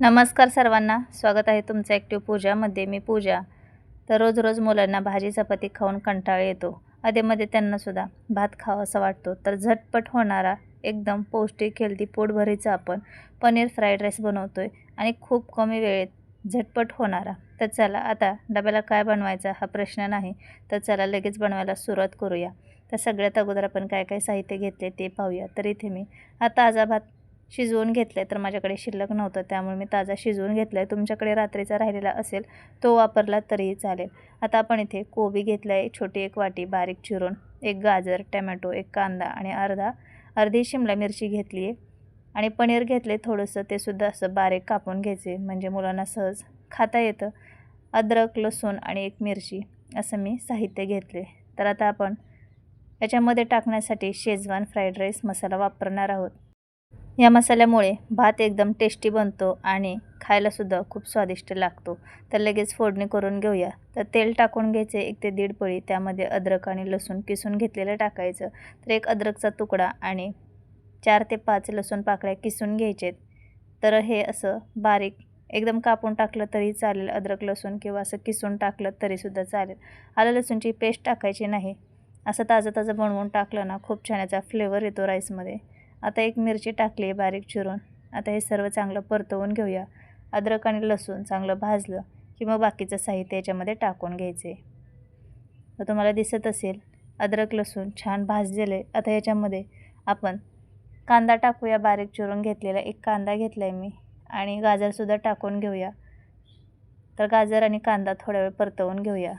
नमस्कार सर्वांना. स्वागत आहे तुमचं ॲक्टिव्ह पूजामध्ये. मी पूजा. तर रोज रोज मुलांना भाजी चपाती खाऊन कंटाळा येतो. अधेमध्ये त्यांनासुद्धा भात खावासा वाटतो. तर झटपट होणारा एकदम पौष्टिक हेल्दी पोटभरीचा आपण पनीर फ्राईड राईस बनवतो आहे आणि खूप कमी वेळेत झटपट होणारा. तर चला आता डब्याला काय बनवायचा हा प्रश्न नाही. तर चला लगेच बनवायला सुरुवात करूया. तर सगळ्यात अगोदर आपण काय काय साहित्य घेतले ते पाहूया. तर इथे मी आता ताजा भात शिजवून घेतलं आहे तर माझ्याकडे शिल्लक नव्हतं त्यामुळे मी ताजा शिजवून घेतला आहे तुमच्याकडे रात्रीचा राहिलेला असेल तो वापरला तरीही चालेल. आता आपण इथे कोबी घेतला आहे छोटी एक वाटी बारीक चिरून एक गाजर टमॅटो एक कांदा आणि अर्धा अर्धी शिमला मिरची घेतली आहे आणि पनीर घेतले थोडंसं ते सुद्धा असं बारीक कापून घ्यायचे म्हणजे मुलांना सहज खाता येतं. अद्रक लसूण आणि एक मिरची असं मी साहित्य घेतले तर आता आपण याच्यामध्ये टाकण्यासाठी शेजवान फ्राईड राईस मसाला वापरणार आहोत. या मसाल्यामुळे भात एकदम टेस्टी बनतो आणि खायलासुद्धा खूप स्वादिष्ट लागतो. तर लगेच फोडणी करून घेऊया. तर तेल टाकून घ्यायचे एक ते दीड पळी. त्यामध्ये अद्रक आणि लसूण किसून घेतलेलं टाकायचं. तर एक अद्रकचा तुकडा आणि चार ते पाच लसूण पाकळ्या किसून घ्यायचेत. तर हे असं बारीक एकदम कापून टाकलं तरी चालेल. अद्रक लसूण किंवा असं किसून टाकलं तरीसुद्धा चालेल. आलं लसूणची पेस्ट टाकायची नाही. असं ताजं ताजं बनवून टाकलं ना खूप छान याचा फ्लेवर येतो राईसमध्ये आता एक मिरची टाकली आहे बारीक चिरून. आता हे सर्व चांगलं परतवून घेऊया. अद्रक आणि लसूण चांगलं भाजलं की मग बाकीचं साहित्य याच्यामध्ये टाकून घ्यायचे. तर तुम्हाला दिसत असेल अद्रक लसूण छान भाजलेले. आता याच्यामध्ये आपण कांदा टाकूया बारीक चिरून घेतलेला. एक कांदा घेतला आहे मी आणि गाजरसुद्धा टाकून घेऊया. तर गाजर आणि कांदा थोडा वेळ परतवून घेऊया.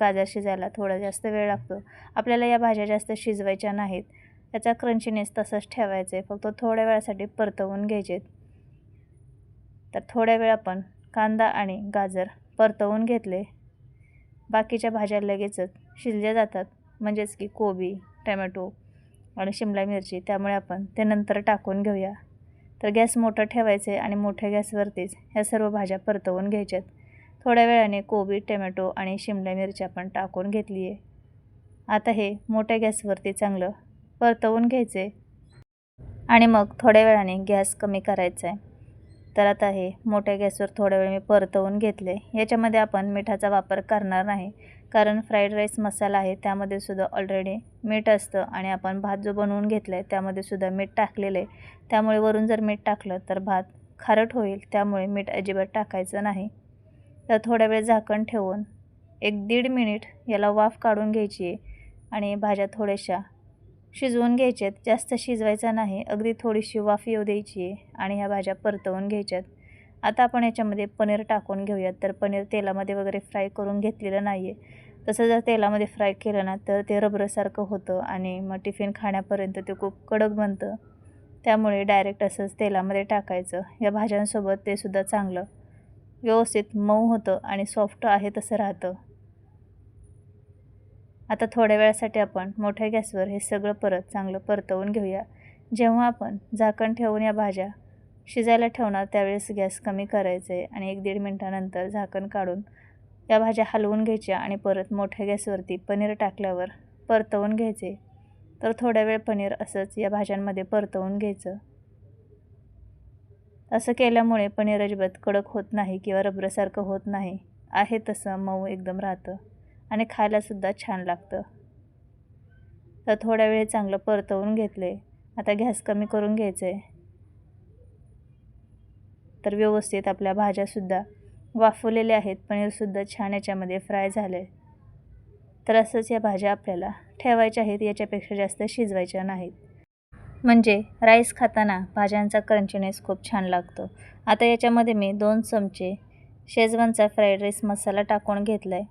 गाजर शिजायला थोडा जास्त वेळ लागतो. आपल्याला या भाज्या जास्त शिजवायच्या नाहीत. त्याचा क्रंचीनेस तसंच ठेवायचं आहे फक्त थोड्या वेळासाठी परतवून घ्यायचे. तर थोड्या वेळ आपण कांदा आणि गाजर परतवून घेतले. बाकीच्या भाज्या लगेचच शिजल्या जातात. म्हणजेच की कोबी टमॅटो आणि शिमला मिरची त्यामुळे आपण ते नंतर टाकून घेऊया. तर गॅस मोठं ठेवायचे आणि मोठ्या गॅसवरतीच ह्या सर्व भाज्या परतवून घ्यायच्यात. थोड्या वेळाने कोबी टमॅटो आणि शिमला मिरची आपण टाकून घेतली आहे आता हे मोठ्या गॅसवरती चांगलं परतवून घ्यायचे. आणि मग थोड्या वेळाने गॅस कमी करायचा आहे तर आता हे मोठ्या गॅसवर थोड्या वेळ मी परतवून घेतले. याच्यामध्ये आपण मिठाचा वापर करणार नाही. कारण फ्राईड राईस मसाला आहे त्यामध्ये सुद्धा ऑलरेडी मीठ असतं आणि आपण भात जो बनवून घेतला आहे त्यामध्ये सुद्धा मीठ टाकलेलं. आहे त्यामुळे वरून जर मीठ टाकलं तर भात खारट होईल त्यामुळे मीठ अजिबात टाकायचं नाही. तर थोड्या वेळ झाकण ठेवून एक दीड मिनिट याला वाफ काढून घ्यायची आहे. आणि भाज्या थोड्याशा शिजवून घ्यायच्यात जास्त शिजवायचा नाही. अगदी थोडीशी वाफ येऊ द्यायची आहे आणि ह्या भाज्या परतवून घ्यायच्यात. आता आपण याच्यामध्ये पनीर टाकून घेऊयात. तर पनीर तेलामध्ये वगैरे फ्राय करून घेतलेलं नाही आहे तसं जर तेलामध्ये फ्राय केलं ना तर ते रबरसारखं होतं आणि मग टिफिन खाण्यापर्यंत ते खूप कडक बनतं. त्यामुळे डायरेक्ट असंच तेलामध्ये टाकायचं. या भाज्यांसोबत ते सुद्धा चांगलं व्यवस्थित मऊ होतं आणि सॉफ्ट आहे तसं राहतं. आता थोड्या वेळासाठी आपण मोठ्या गॅसवर हे सगळं परत चांगलं परतवून घेऊया. जेव्हा आपण झाकण ठेवून या भाज्या शिजायला ठेवणार त्यावेळेस गॅस कमी करायचे आहे आणि एक दीड मिनटानंतर झाकण काढून या भाज्या हलवून घ्यायच्या आणि परत मोठ्या गॅसवरती पनीर टाकल्यावर परतवून घ्यायचे. तर थोड्या वेळ पनीर असंच या भाज्यांमध्ये परतवून घ्यायचं. असं केल्यामुळे पनीर अजिबात कडक होत नाही किंवा रबरासारखं होत नाही. आहे तसं मऊ एकदम राहतं. आणि खायलासुद्धा छान लागतं. तर थोड्या वेळ चांगलं परतवून घेतले. आता गॅस कमी करून घ्यायचं. आहे तर व्यवस्थित आपल्या भाज्यासुद्धा वाफवलेल्या आहेत. पनीरसुद्धा छान याच्यामध्ये फ्राय झाले. तर असंच या भाज्या आपल्याला ठेवायच्या आहेत. याच्यापेक्षा जास्त शिजवायच्या नाहीत. म्हणजे राईस खाताना भाज्यांचा क्रंचीनेस खूप छान लागतो. आता याच्यामध्ये मी दोन चमचे शेजवानचा फ्राईड राईस मसाला टाकून घेतला आहे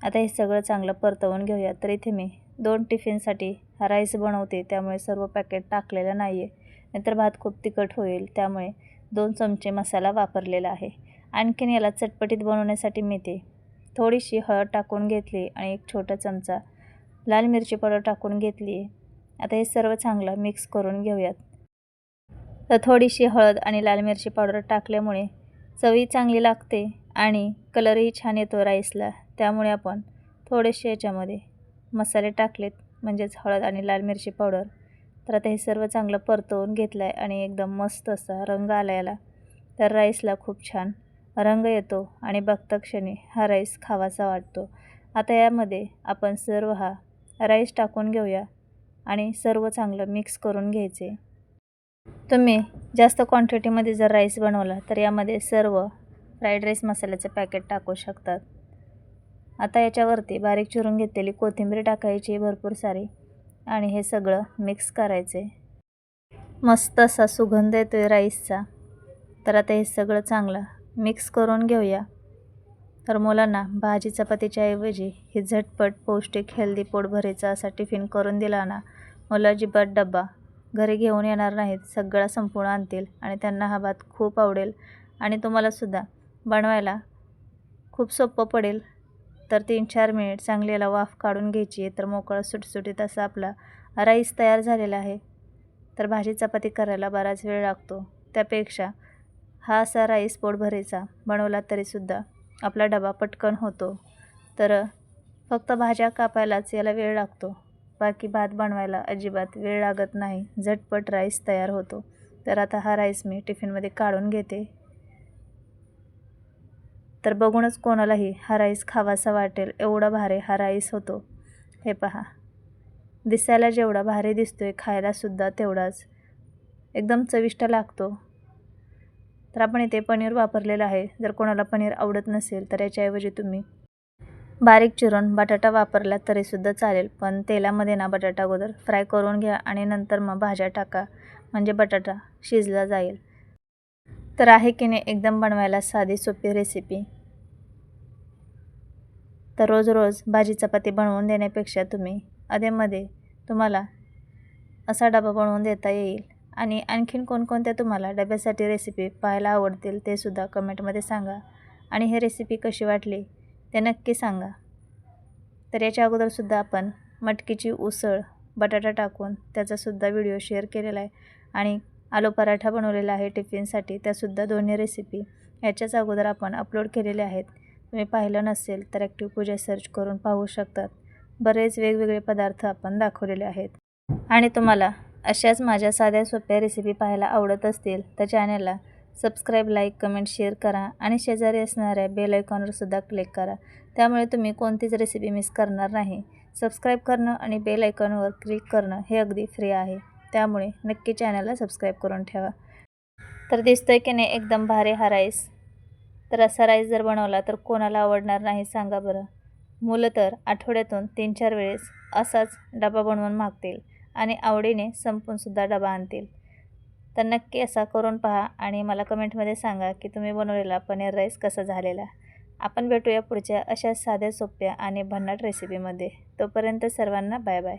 आता हे सगळं चांगलं परतवून घेऊया तर इथे मी दोन टिफिनसाठी हा राईस बनवते त्यामुळे सर्व पॅकेट टाकलेलं नाही आहे नंतर भात खूप तिखट होईल त्यामुळे दोन चमचे मसाला वापरलेला आहे. आणखीन याला चटपटीत बनवण्यासाठी मी ते थोडीशी हळद टाकून घेतली आणि एक छोटा चमचा लाल मिरची पावडर टाकून घेतली आहे आता हे सर्व चांगलं मिक्स करून घेऊयात. तर थोडीशी हळद आणि लाल मिरची पावडर टाकल्यामुळे चवी चांगली लागते आणि कलरही छान येतो राईसला. त्यामुळे आपण थोडेसे याच्यामध्ये मसाले टाकलेत म्हणजेच हळद आणि लाल मिरची पावडर. तर आता हे सर्व चांगलं परतवून घेतलं आहे आणि एकदम मस्त असा रंग आला याला. तर राईसला खूप छान रंग येतो आणि बघता क्षणी हा राईस खावासा वाटतो. आता यामध्ये आपण सर्व हा राईस टाकून घेऊया आणि सर्व चांगलं मिक्स करून घ्यायचे. तुम्ही जास्त क्वांटिटीमध्ये जर राईस बनवला तर यामध्ये सर्व फ्राईड राईस मसाल्याचं पॅकेट टाकू शकतात. आता याच्यावरती बारीक चिरून घेतलेली कोथिंबीर टाकायची भरपूर सारी. आणि हे सगळं मिक्स करायचे मस्त असा सुगंध येतो आहे राईसचा. तर आता हे सगळं चांगलं मिक्स करून घेऊया. तर मुलांना भाजी चपातीच्या ऐवजी ही झटपट पौष्टिक हेल्दी पोटभरीचा असा टिफिन करून दिला ना मुलं अजिबात डब्बा घरी घेऊन येणार नाहीत सगळा संपूर्ण आणतील आणि त्यांना हा भात खूप आवडेल. आणि तुम्हालासुद्धा बनवायला खूप सोपं पडेल. तर तीन चार मिनिट चांगली याला वाफ काढून घ्यायची आहे तर मोकळा सुटसुटीत असा आपला राईस तयार झालेला आहे. तर भाजी चपाती करायला बराच वेळ लागतो. त्यापेक्षा हा असा राईस पोटभरीचा बनवला तरीसुद्धा आपला डबा पटकन होतो. तर फक्त भाज्या कापायलाच याला वेळ लागतो. बाकी भात बनवायला अजिबात वेळ लागत नाही. झटपट राईस तयार होतो. तर आता हा राईस मी टिफिनमध्ये काढून घेते. तर बघूनच कोणालाही हा राईस खावासा वाटेल एवढा भारी हा राईस होतो. हे पहा. दिसायला जेवढा भारी दिसतोय खायलासुद्धा तेवढाच. एकदम चविष्ट लागतो. तर आपण इथे पनीर वापरलेलं आहे. जर कोणाला पनीर आवडत नसेल तर याच्याऐवजी तुम्ही बारीक चिरून बटाटा वापरला तरीसुद्धा चालेल. पण तेलामध्ये ना बटाटा अगोदर फ्राय करून घ्या आणि नंतर मग भाज्या टाका. म्हणजे बटाटा शिजला जाईल. तर आहे की नाही एकदम बनवायला साधी सोपी रेसिपी. तर रोज रोज भाजी चपाती बनवून देण्यापेक्षा तुम्ही अधेमध्ये तुम्हाला असा डबा बनवून देता येईल. आणि आणखीन कोणकोणत्या तुम्हाला डब्यासाठी रेसिपी पाहायला आवडतील ते सुद्धा कमेंटमध्ये सांगा. आणि ही रेसिपी कशी वाटली ते नक्की सांगा. तर याच्या अगोदरसुद्धा आपण मटकीची उसळ बटाटा टाकून त्याचासुद्धा व्हिडिओ शेअर केलेला आहे. आणि आलू पराठा बनवलेला आहे टिफिनसाठी त्यासुद्धा दोन्ही रेसिपी ह्याच्याच अगोदर आपण अपलोड केलेल्या आहेत. तुम्ही पाहिलं नसेल तर ॲक्टिव्ह पूजा सर्च करून पाहू शकतात. बरेच वेगवेगळे पदार्थ आपण दाखवलेले आहेत. आणि तुम्हाला अशाच माझ्या साध्या सोप्या रेसिपी पाहायला आवडत असतील तर चॅनलला सबस्क्राईब लाईक कमेंट शेअर करा आणि शेजारी असणाऱ्या बेल आयकॉनवरसुद्धा क्लिक करा. त्यामुळे तुम्ही कोणतीच रेसिपी मिस करणार नाही. सबस्क्राईब करणं आणि बेल आयकॉनवर क्लिक करणं हे अगदी फ्री आहे. त्यामुळे नक्की चॅनलला सबस्क्राईब करून ठेवा. तर दिसतोय की नाही एकदम भारी हा राईस तर असा राईस जर बनवला तर कोणाला आवडणार नाही सांगा बरं. मुलं तर आठवड्यातून तीन चार वेळेस असाच डबा बनवून मागतील आणि आवडीने संपूनसुद्धा डबा आणतील. तर नक्की असा करून पहा आणि मला कमेंटमध्ये सांगा की तुम्ही बनवलेला पनीर राईस कसा झालेला. आपण भेटूया पुढच्या अशा साध्या सोप्या आणि भन्नाट रेसिपीमध्ये. तोपर्यंत सर्वांना बाय बाय.